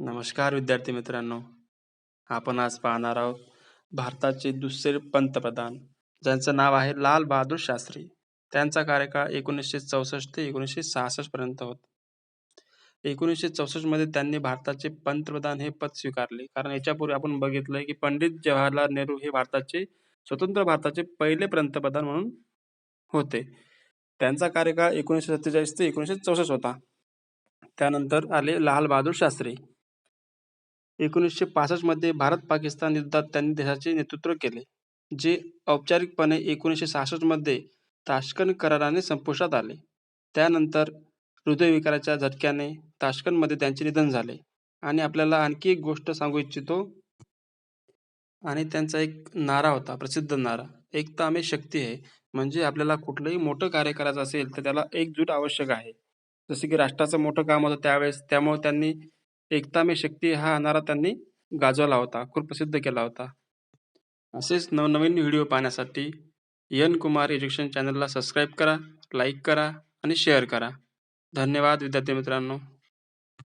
नमस्कार विद्यार्थी मित्रांनो. आपण आज पाहणार आहोत भारताचे दुसरे पंतप्रधान ज्यांचं नाव आहे लाल बहादूर शास्त्री. त्यांचा कार्यकाळ एकोणीसशे चौसष्ट ते एकोणीसशे सहासष्ट पर्यंत होता. एकोणीसशे चौसष्टमध्ये त्यांनी भारताचे पंतप्रधान हे पद स्वीकारले. कारण याच्यापूर्वी आपण बघितलंय की पंडित जवाहरलाल नेहरू हे भारताचे स्वतंत्र भारताचे पहिले पंतप्रधान म्हणून होते. त्यांचा कार्यकाळ एकोणीसशे सत्तेचाळीस ते एकोणीसशे चौसष्ट होता. त्यानंतर आले लाल बहादूर शास्त्री. एकोणीसशे पासष्टमध्ये भारत पाकिस्तान युद्धात त्यांनी देशाचे नेतृत्व केले जे औपचारिकपणे एकोणीसशे सहासष्टमध्ये ताश्कंद कराराने संपुष्टात आले. त्यानंतर हृदयविकाराच्या झटक्याने ताश्कंदमध्ये त्यांचे निधन झाले. आणि आपल्याला आणखी एक गोष्ट सांगू इच्छितो. आणि त्यांचा एक नारा होता प्रसिद्ध नारा. एकता आम्ही शक्ती आहे म्हणजे आपल्याला कुठलंही मोठं कार्य करायचं असेल तर त्याला एकजूट आवश्यक आहे. जसे की राष्ट्राचं मोठं काम होतं त्यावेळेस त्यामुळे त्यांनी एकता में शक्ती हा नारा त्यांनी गाजवला होता खूप प्रसिद्ध केला होता. असेच नवनवीन व्हिडिओ पाहण्यासाठी यन कुमार एज्युकेशन चॅनलला सबस्क्राईब करा लाईक करा आणि शेअर करा. धन्यवाद विद्यार्थी मित्रांनो.